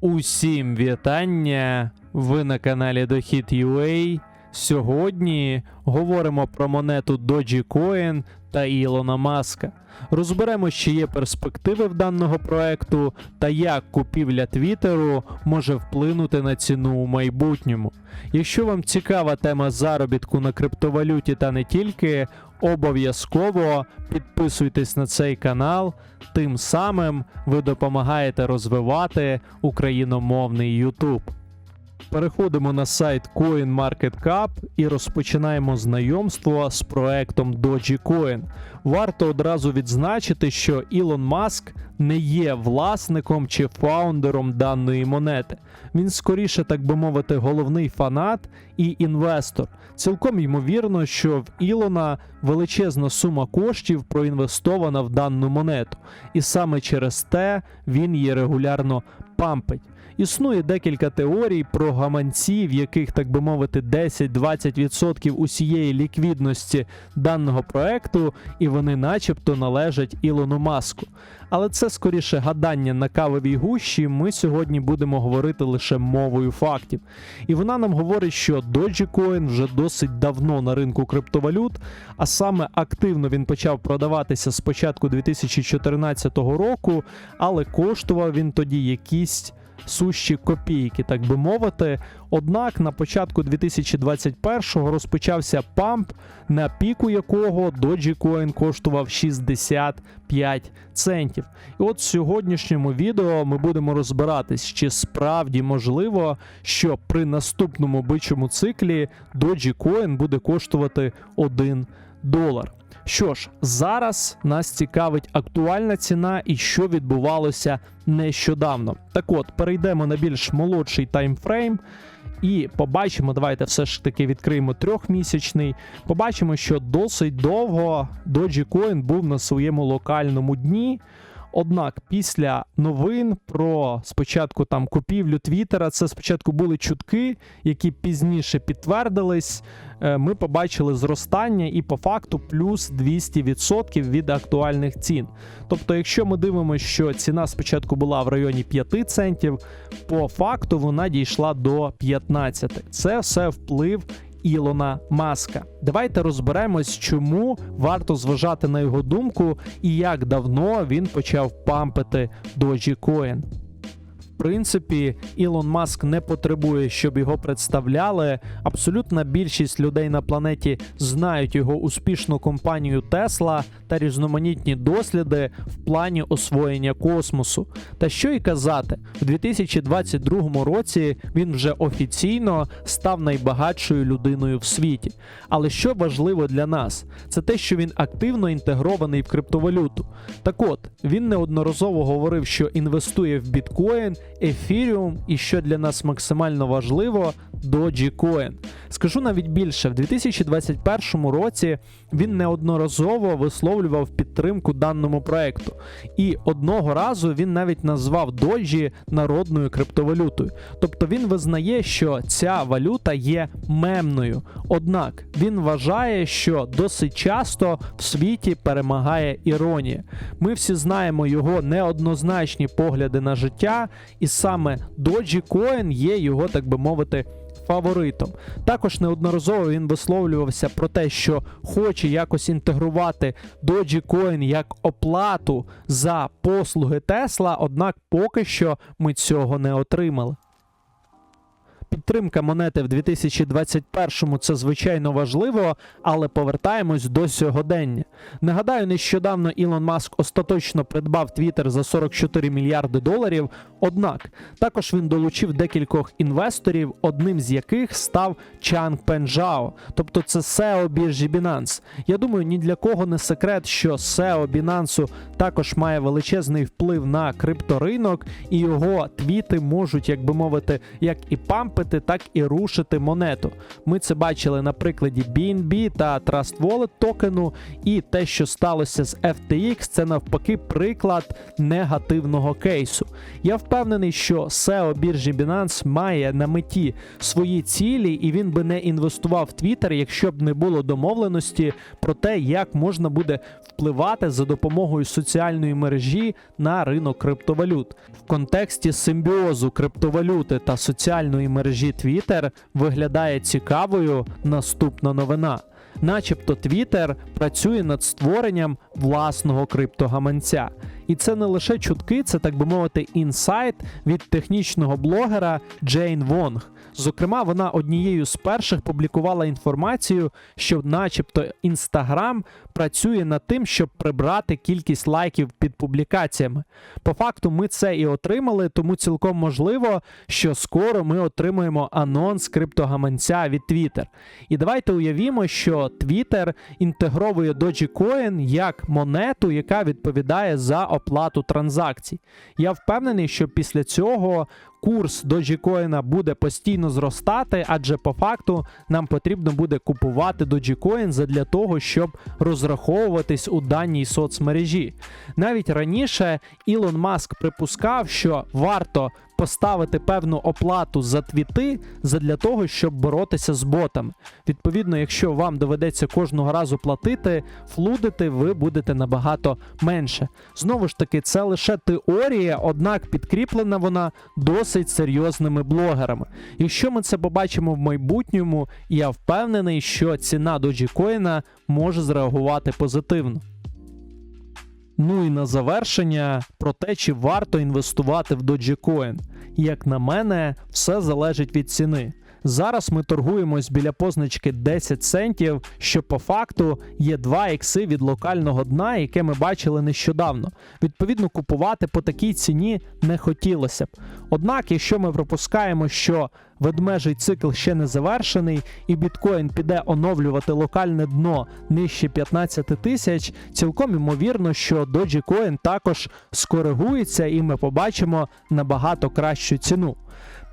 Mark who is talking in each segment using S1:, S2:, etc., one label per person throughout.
S1: Усім вітання! Ви на каналі Дохід.ua. Сьогодні говоримо про монету Dogecoin та Ілона Маска. Розберемо, чи є перспективи в даного проекту та як купівля Твіттеру може вплинути на ціну у майбутньому. Якщо вам цікава тема заробітку на криптовалюті та не тільки, обов'язково підписуйтесь на цей канал. Тим самим ви допомагаєте розвивати україномовний YouTube. Переходимо на сайт CoinMarketCap і розпочинаємо знайомство з проектом Dogecoin. Варто одразу відзначити, що Ілон Маск не є власником чи фаундером даної монети. Він скоріше, так би мовити, головний фанат і інвестор. Цілком ймовірно, що в Ілона величезна сума коштів проінвестована в дану монету, і саме через те він її регулярно пампить. Існує декілька теорій про гаманці, в яких, так би мовити, 10-20% усієї ліквідності даного проекту, і вони начебто належать Ілону Маску. Але це скоріше гадання на кавовій гущі. Ми сьогодні будемо говорити лише мовою фактів. І вона нам говорить, що Dogecoin вже досить давно на ринку криптовалют, а саме активно він почав продаватися з початку 2014 року, але коштував він тоді якісь сущі копійки, так би мовити. Однак на початку 2021-го розпочався памп, на піку якого Dogecoin коштував 65 центів. І от в сьогоднішньому відео ми будемо розбиратись, чи справді можливо, що при наступному бичому циклі Dogecoin буде коштувати 1 долар. Що ж, зараз нас цікавить актуальна ціна і що відбувалося нещодавно. Так от, перейдемо на більш молодший таймфрейм. І побачимо, давайте все ж таки відкриємо трьохмісячний. Побачимо, що досить довго Dogecoin був на своєму локальному дні. Однак після новин про спочатку там купівлю Твіттера, це спочатку були чутки, які пізніше підтвердились. е, Ми побачили зростання і по факту плюс 200% від актуальних цін. Тобто, якщо ми дивимося, що ціна спочатку була в районі 5 центів, по факту вона дійшла до 15. Це все вплив Ілона Маска. Давайте розберемось, чому варто зважати на його думку і як давно він почав пампити Dogecoin. Принципі, Ілон Маск не потребує, щоб його представляли. Абсолютна більшість людей на планеті знають його успішну компанію Tesla та різноманітні досліди в плані освоєння космосу. Та що й казати, в 2022 році він вже офіційно став найбагатшою людиною в світі. Але що важливо для нас, це те, що він активно інтегрований в криптовалюту. Так от, він неодноразово говорив, що інвестує в біткоін, ефіріум і що для нас максимально важливо, Dogecoin. Скажу навіть більше, в 2021 році він неодноразово висловлював підтримку даному проекту. І одного разу він навіть назвав Доджі народною криптовалютою. Тобто він визнає, що ця валюта є мемною. Однак він вважає, що досить часто в світі перемагає іронія. Ми всі знаємо його неоднозначні погляди на життя, і саме Dogecoin є його, так би мовити, фаворитом. Також неодноразово він висловлювався про те, що хоче якось інтегрувати Dogecoin як оплату за послуги Тесла, однак поки що ми цього не отримали. Підтримка монети в 2021-му це звичайно важливо, але повертаємось до сьогодення. Нагадаю, нещодавно Ілон Маск остаточно придбав Twitter за 44 мільярди доларів. Однак також він долучив декількох інвесторів, одним з яких став Чанг Пенжао, тобто це SEO біржі Binance. Я думаю, ні для кого не секрет, що SEO Binance також має величезний вплив на крипторинок, і його твіти можуть, як би мовити, як і пампити оформити, так і рушити монету. Ми це бачили на прикладі BNB та Trust Wallet токену, і те, що сталося з FTX, це навпаки приклад негативного кейсу. Я впевнений, що SEO біржі Binance має на меті свої цілі, і він би не інвестував в Twitter, якщо б не було домовленості про те, як можна буде впливати за допомогою соціальної мережі на ринок криптовалют. В контексті симбіозу криптовалюти та соціальної мережі Twitter виглядає цікавою наступна новина. Начебто Twitter працює над створенням власного криптогаманця. І це не лише чутки, це так би мовити, інсайт від технічного блогера Джейн Вонг. Зокрема, вона однією з перших публікувала інформацію, що, начебто, Інстаграм працює над тим, щоб прибрати кількість лайків під публікаціями. По факту, ми це і отримали, тому цілком можливо, що скоро ми отримаємо анонс криптогаманця від Twitter. І давайте уявімо, що Twitter інтегровує Dogecoin як монету, яка відповідає за оплату транзакцій. Я впевнений, що після цього курс Dogecoin буде постійно зростати, адже по факту нам потрібно буде купувати Dogecoin задля того, щоб розраховуватись у даній соцмережі. Навіть раніше Ілон Маск припускав, що варто поставити певну оплату за твіти задля того, щоб боротися з ботами. Відповідно, якщо вам доведеться кожного разу платити, флудити ви будете набагато менше. Знову ж таки, це лише теорія, однак підкріплена вона досить серйозними блогерами. Якщо ми це побачимо в майбутньому, я впевнений, що ціна Dogecoin може зреагувати позитивно. Ну і на завершення про те, чи варто інвестувати в Dogecoin. Як на мене, все залежить від ціни. Зараз ми торгуємось біля позначки 10 центів, що по факту є 2 ікси від локального дна, яке ми бачили нещодавно. Відповідно, купувати по такій ціні не хотілося б. Однак, якщо ми пропускаємо, що ведмежий цикл ще не завершений, і біткоін піде оновлювати локальне дно нижче 15 тисяч, цілком ймовірно, що Dogecoin також скоригується, і ми побачимо набагато кращу ціну.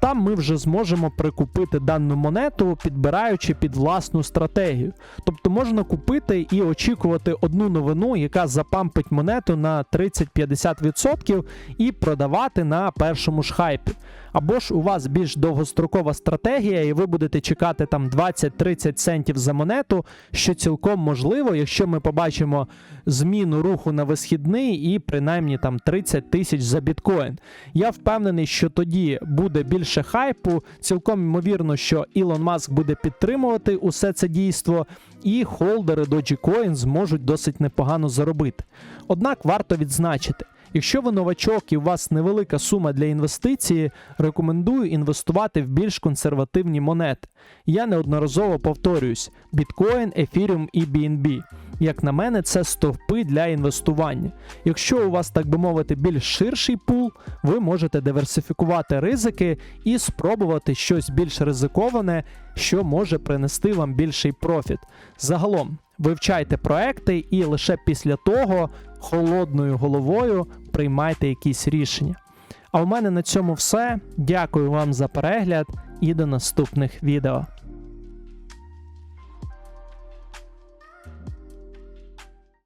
S1: Там ми вже зможемо прикупити дану монету, підбираючи під власну стратегію. Тобто можна купити і очікувати одну новину, яка запампить монету на 30-50% і продавати на першому ж хайпі. Або ж у вас більш довгострокова стратегія, і ви будете чекати там 20-30 центів за монету, що цілком можливо, якщо ми побачимо зміну руху на висхідний і принаймні там 30 тисяч за біткоін. Я впевнений, що тоді буде більше хайпу. Цілком ймовірно, що Ілон Маск буде підтримувати усе це дійство, і холдери Dogecoin зможуть досить непогано заробити. Однак варто відзначити. Якщо ви новачок і у вас невелика сума для інвестиції, рекомендую інвестувати в більш консервативні монети. Я неодноразово повторююсь: біткоін, ефіріум і BNB. Як на мене, це стовпи для інвестування. Якщо у вас, так би мовити, більш ширший пул, ви можете диверсифікувати ризики і спробувати щось більш ризиковане, що може принести вам більший профіт. Загалом, вивчайте проекти і лише після того холодною головою приймайте якісь рішення. А у мене на цьому все. Дякую вам за перегляд і до наступних відео.